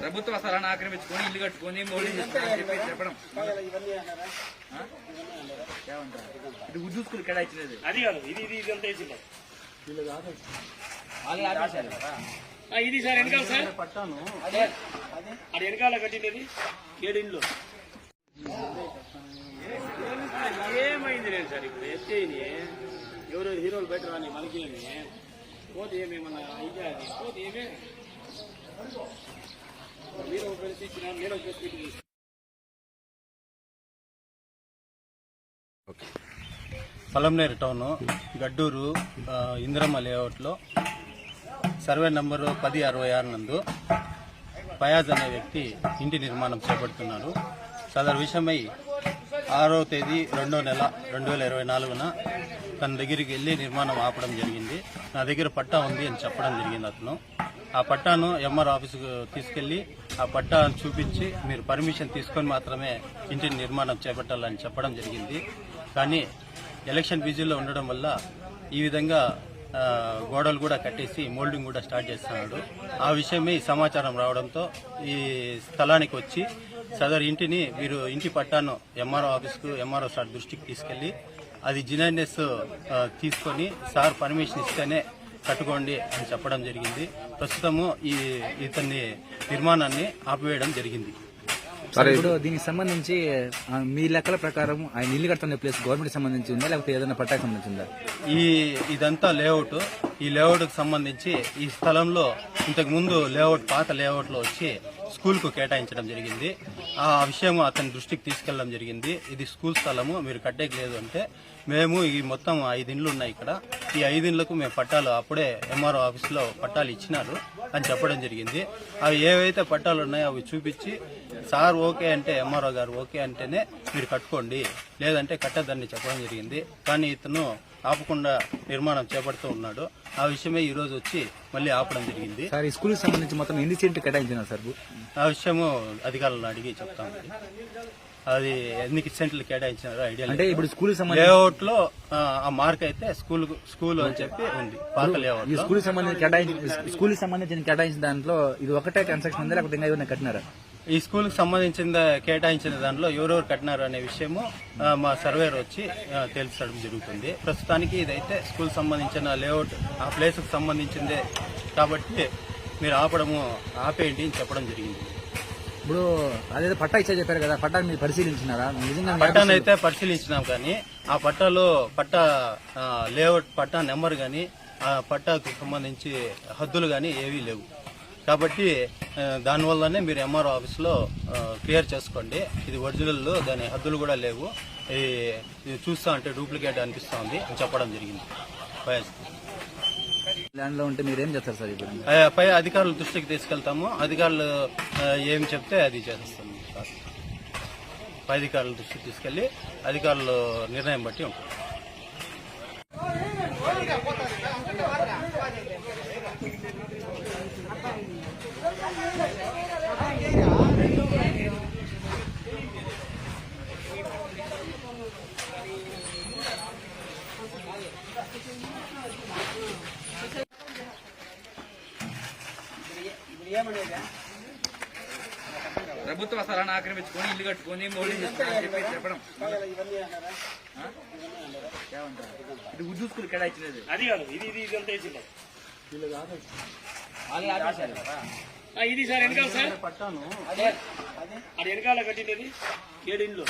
ప్రభుత్వ స్థలాన్ని ఆక్రమించుకొని ఇల్లు కట్టుకొని చెప్పి చెప్పడం? ఇది ఉర్దూ స్కూల్ కేటాయించినది అది కాదు ఇది ఇది ఇదంతా వాళ్ళే ఆపేశారు. ఆ, ఇది సార్ వెనకాల సార్. అది వెనకాల కట్టినది ఏడిండ్లు ఏమైంది లేదు సార్ ఇప్పుడు ఎత్తేని ఎవరో హీరోలు బయట రాని మనకి ఏమి పోతే ఏమేమన్నా అయితే అది? పోతే ఏమే? మీరు ఒక ప్లేస్ ఇచ్చిన మీరు ఒక ప్లేస్ పెట్టి పొలంనేరు గడ్డూరు ఇందిరమ్మ లేఅవుట్లో. సర్వే నంబరు పది అరవై ఆరు నందు ఫయాజ్ అనే వ్యక్తి ఇంటి నిర్మాణం చేపడుతున్నారు సదరు విషయమై ఆరో తేదీ రెండో నెల రెండు వేల ఇరవై నాలుగున తన దగ్గరికి వెళ్ళి నిర్మాణం ఆపడం జరిగింది. నా దగ్గర పట్టా ఉంది అని చెప్పడం జరిగింది అతను. ఆ పట్టాను ఎంఆర్ ఆఫీసుకు తీసుకెళ్ళి ఆ పట్టాను చూపించి మీరు పర్మిషన్ తీసుకొని మాత్రమే ఇంటిని నిర్మాణం చేపట్టాలని చెప్పడం జరిగింది. కానీ ఎలక్షన్ బిజీలో ఉండడం వల్ల ఈ విధంగా గోడలు కూడా కట్టేసి మోల్డింగ్ కూడా స్టార్ట్ చేస్తున్నాడు. ఆ విషయమే ఈ సమాచారం రావడంతో ఈ స్థలానికి వచ్చి సదర్ ఇంటిని మీరు ఇంటి పట్టాను ఎంఆర్ఓ ఆఫీస్కు ఎంఆర్ఓ సార్ దృష్టికి తీసుకెళ్ళి అది జినైనెస్ తీసుకొని సార్ పర్మిషన్ ఇస్తేనే కట్టుకోండి అని చెప్పడం జరిగింది. ప్రస్తుతము ఈ ఇతన్ని నిర్మాణాన్ని ఆపివేయడం జరిగింది. ఇప్పుడు దీనికి సంబంధించి మీ లెక్కల ప్రకారం ఆయన ఇల్లు కడుతున్న ప్లేస్ గవర్నమెంట్ సంబంధించి ఉందా? లేకపోతే ఏదైనా పట్టాకి సంబంధించి ఉందా? ఈ ఇదంతా లేఅవుట్. ఈ లేఅవుట్కు సంబంధించి ఈ స్థలంలో ఇంతకు ముందు లేఅవుట్ పాత లేఅవుట్లో వచ్చి స్కూల్కు కేటాయించడం జరిగింది. ఆ విషయం అతని దృష్టికి తీసుకెళ్ళడం జరిగింది. ఇది స్కూల్ స్థలము మీరు కట్టేకి లేదు అంటే మేము ఈ మొత్తం ఐదు ఇండ్లు ఉన్నాయి ఇక్కడ. ఈ ఐదు ఇండ్లకు మేము పట్టాలు అప్పుడే ఎంఆర్ఓ ఆఫీస్లో పట్టాలు ఇచ్చినారు అని చెప్పడం జరిగింది. అవి ఏవైతే పట్టాలు ఉన్నాయో అవి చూపించి సార్ ఓకే అంటే ఎంఆర్ఓ గారు ఓకే అంటేనే మీరు కట్టుకోండి. లేదంటే కట్టద్దని చెప్పడం జరిగింది. కానీ ఇతను ఆపకుండా నిర్మాణం చేపడుతూ ఉన్నాడు. ఆ విషయమే ఈ రోజు వచ్చి మళ్ళీ ఆపడం జరిగింది. సార్ ఈ స్కూల్ సంబంధించి మొత్తం ఎన్ని సీట్లు కేటాయించినారు సార్? ఆ విషయము అధికారులను అడిగి చెప్తామండి అది ఎన్ని సెంట్లు కేటాయించినారో ఐడియా అంటే ఇప్పుడు స్కూల్ లేఅవుట్లో ఆ, మార్క్ అయితే స్కూల్ స్కూల్ అని చెప్పి ఉంది. పాత లేఅవుట్ ఈ. స్కూల్ సంబంధించి కేటాయించి స్కూల్ సంబంధించిన కేటాయించిన దాంట్లో ఇది ఒకటే కన్స్ట్రక్షన్ ఉందా లేకపోతే ఇంకా ఏదైనా కట్టినారా? ఈ స్కూల్కి సంబంధించిన కేటాయించిన దాంట్లో ఎవరెవరు కట్టినారు అనే విషయము మా సర్వేర్ వచ్చి ఆ, తేల్చడం జరుగుతుంది. ప్రస్తుతానికి ఇదైతే స్కూల్ సంబంధించిన లేఅవుట్ ఆ ప్లేస్కు సంబంధించిందే కాబట్టి మీరు ఆపడము ఆపేయండి అని చెప్పడం జరిగింది. ఇప్పుడు అదేదో పట్టా ఇచ్చా చెప్పారు కదా పట్టా మీరు పరిశీలించినారా? నిజంగా పట్టాను అయితే పరిశీలించినాం కానీ ఆ పట్టాలో పట్టా లేఅవుట్ పట్టా నెంబర్ కానీ ఆ పట్టాకు సంబంధించి హద్దులు కానీ ఏవీ లేవు. కాబట్టి దానివల్లనే మీరు ఎంఆర్ఓ ఆఫీస్లో క్లియర్ చేసుకోండి. ఇది ఒరిజినల్ దాని హద్దులు కూడా లేవు. ఇది ఇది చూస్తా అంటే డూప్లికేట్ అనిపిస్తా ఉంది అని చెప్పడం జరిగింది. పై ల్యాండ్లో ఉంటే మీరు ఏం చేస్తారు సార్ ఇప్పుడు? పై అధికారుల దృష్టికి తీసుకెళ్తాము. అధికారులు ఏం చెప్తే అది చేస్తాం. సార్ పై అధికారుల దృష్టికి తీసుకెళ్ళి అధికారులు నిర్ణయం బట్టి ఉంటుంది. ప్రభుత్వ స్థలాన్ని ఆక్రమించుకొని ఇల్లు కట్టుకొని మోడీ చేస్తున్నారని చెప్పి చెప్పడం? ఇది ఉర్దూ స్కూల్ కేటాయించినది అది కాదు ఇది ఇది ఇదంతా. ఆ, ఇది సార్ వెనకాల సార్. పట్టాను. అది వెనకాల కట్టినది ఏడిండ్లు